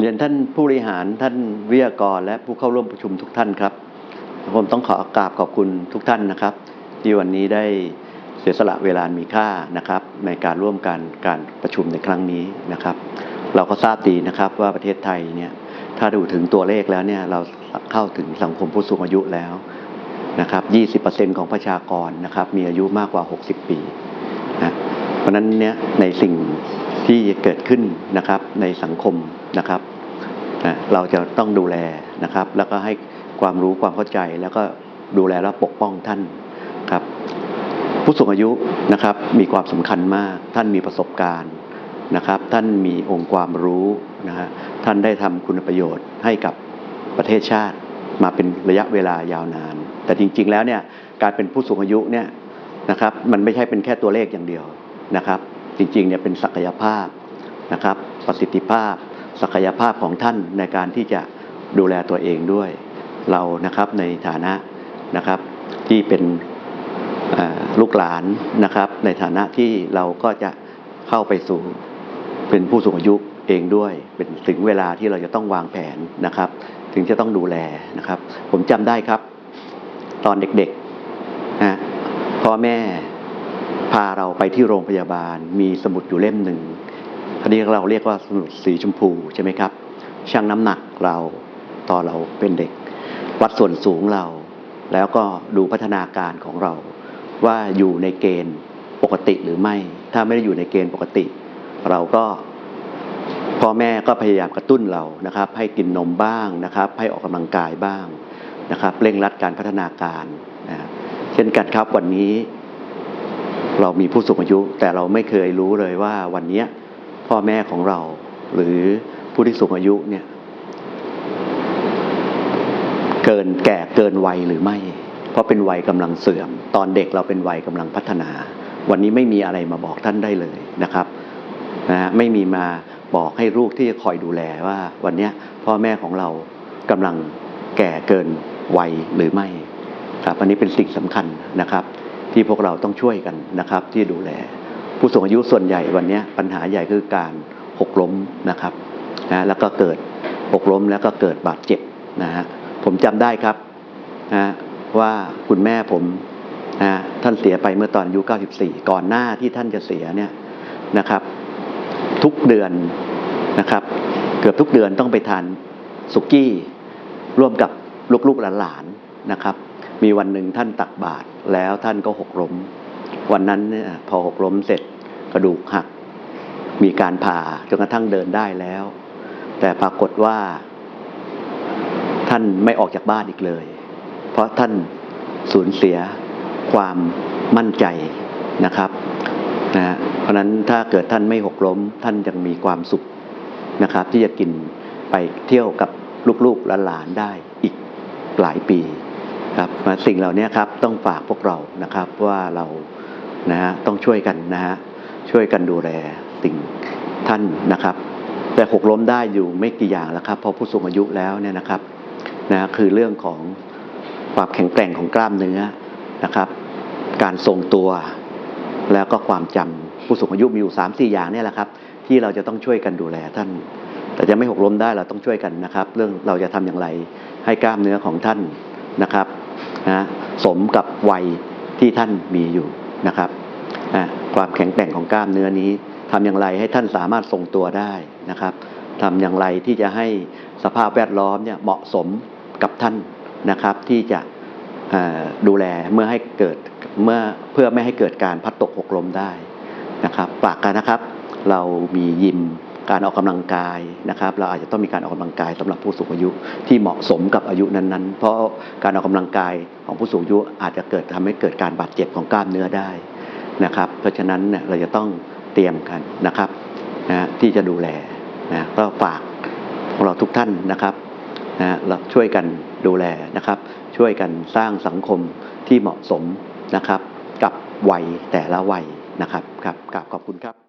เรียนท่านผู้บริหารท่านวิทยากร และผู้เข้าร่วมประชุมทุกท่านครับ ผมต้องขอกราบขอบคุณทุกท่านนะครับ ที่วันนี้ได้เสียสละเวลามีค่านะครับ ในการร่วมกันการประชุมในครั้งนี้นะครับ เราก็ทราบดีนะครับว่าประเทศไทยเนี่ยถ้าดูถึงตัวเลขแล้วเนี่ยเราเข้าถึงสังคมผู้สูงอายุแล้วนะครับ 20%ของประชากรนะครับมีอายุมากกว่า 60 ปีนะเพราะฉะนั้นเนี่ยในสิ่งที่เกิดขึ้นนะครับในสังคมนะครับ นะเราจะต้องดูแลนะครับ แล้วก็ให้ความรู้ความเข้าใจแล้วก็ดูแลและปกป้องท่านครับ ผู้สูงอายุนะครับมีความสำคัญมาก ท่านมีประสบการณ์นะครับ ท่านมีองค์ความรู้นะฮะท่านได้ทำคุณประโยชน์ให้กับประเทศชาติมาเป็นระยะเวลายาวนาน แต่จริง ๆ แล้วเนี่ยการเป็นผู้สูงอายุเนี่ยนะครับมันไม่ใช่เป็นแค่ตัวเลขอย่างเดียวนะครับ จริงๆเนี่ยเป็นศักยภาพนะครับประสิทธิภาพ ศักยภาพของท่านในการที่จะดูแลตัวเองด้วย เรานะครับในฐานะนะครับที่เป็นลูกหลานนะครับ ในฐานะที่เราก็จะเข้าไปสู่เป็นผู้สูงอายุเองด้วย เป็นถึงเวลาที่เราจะต้องวางแผนนะครับ ถึงจะต้องดูแลนะครับ ผมจำได้ครับ ตอนเด็กๆนะพ่อแม่พาเราไปที่โรงพยาบาลมีสมุดอยู่เล่มหนึ่ง อันนี้เราเรียกว่าสีชมพูใช่ไหมครับชั่งน้ำหนักเราตอนเราเป็นเด็ก วัดส่วนสูงเรา แล้วก็ดูพัฒนาการของเรา ว่าอยู่ในเกณฑ์ปกติหรือไม่ ถ้าไม่ได้อยู่ในเกณฑ์ปกติ เราก็พ่อแม่ก็พยายามกระตุ้นเรานะครับ ให้กินนมบ้างนะครับ ให้ออกกำลังกายบ้างนะครับ เร่งรัดการพัฒนาการนะเช่นกันครับวันนี้ เรามีผู้สูงอายุ แต่เราไม่เคยรู้เลยว่าวันเนี้ย พ่อแม่ของเรา หรือผู้ที่สูงอายุเนี่ย เกินแก่เกินวัยหรือไม่ เพราะเป็นวัยกำลังเสื่อม ตอนเด็กเราเป็นวัยกำลังพัฒนา วันนี้ไม่มีอะไรมาบอกท่านได้เลยนะครับนะฮะไม่มีมาบอกให้ลูกที่จะคอยดูแลว่า วันนี้พ่อแม่ของเรากำลังแก่เกินวัยหรือไม่ครับอันนี้เป็นสิ่งสำคัญนะครับ ที่พวกเราต้องช่วยกันนะครับที่ดูแล ผู้สูงอายุส่วนใหญ่วันนี้ปัญหาใหญ่คือการหกล้มนะครับนะแล้วก็เกิดหกล้มแล้วก็เกิดบาดเจ็บนะฮะผมจำได้ครับนะว่าคุณแม่ผมนะท่านเสียไปเมื่อตอนอายุ 94 ก่อนหน้าที่ท่านจะเสียเนี่ยนะครับ ทุกเดือนนะครับ เกือบทุกเดือนต้องไปทานสุกี้ร่วมกับลูกๆหลานๆนะครับ มีวันหนึ่งท่านตักบาตรแล้วท่านก็หกล้ม วันนั้นเนี่ยพอหกล้มเสร็จ กระดูกหัก มีการผ่าจนกระทั่งเดินได้แล้ว แต่ปรากฏว่า ท่านไม่ออกจากบ้านอีกเลย เพราะท่านสูญเสียความมั่นใจนะครับนะเพราะฉะนั้นถ้าเกิดท่านไม่หกล้ม ท่านยังมีความสุขนะครับ ที่จะกินไปเที่ยวกับลูกๆหลานๆได้อีกหลายปีครับมาสิ่งเหล่านี้ครับต้องฝากพวกเรานะครับว่าเรานะฮะต้องช่วยกันนะฮะ ช่วยกันดูแลสิ่งท่านนะครับ แต่หกล้มได้อยู่ไม่กี่อย่างแล้วครับเพราะผู้สูงอายุแล้วเนี่ยนะครับนะคือเรื่องของความแข็งแกร่งของกล้ามเนื้อนะครับ การทรงตัวแล้วก็ความจำผู้สูงอายุมีอยู่สามสี่อย่างเนี่ยแหละครับ ที่เราจะต้องช่วยกันดูแลท่าน แต่จะไม่หกล้มได้เราต้องช่วยกันนะครับ เรื่องเราจะทำอย่างไรให้กล้ามเนื้อของท่านนะครับนะสมกับวัยที่ท่านมีอยู่นะครับ ความแข็งแกร่งของกล้ามเนื้อนี้ทำอย่างไรให้ท่านสามารถทรงตัวได้นะครับทำอย่างไรที่จะให้สภาพแวดล้อมเนี่ยเหมาะสมกับท่านนะครับ ที่จะดูแลเมื่อให้เกิดเมื่อเพื่อไม่ให้เกิดการพัดตกหกล้มได้นะครับฝากกันนะครับ เรามียิมการออกกำลังกายนะครับ เราอาจจะต้องมีการออกกำลังกายสำหรับผู้สูงอายุที่เหมาะสมกับอายุนั้นๆ เพราะการออกกำลังกายของผู้สูงอายุอาจจะเกิดทำให้เกิดการบาดเจ็บของกล้ามเนื้อได้ นะครับ เพราะฉะนั้นเนี่ยเราจะต้องเตรียมกันนะครับนะที่จะดูแลนะก็ฝากของเราทุกท่านนะครับนะฮะเราช่วยกันดูแลนะครับ ช่วยกันสร้างสังคมที่เหมาะสมนะครับ กับวัยแต่ละวัยนะครับครับกราบขอบคุณครับ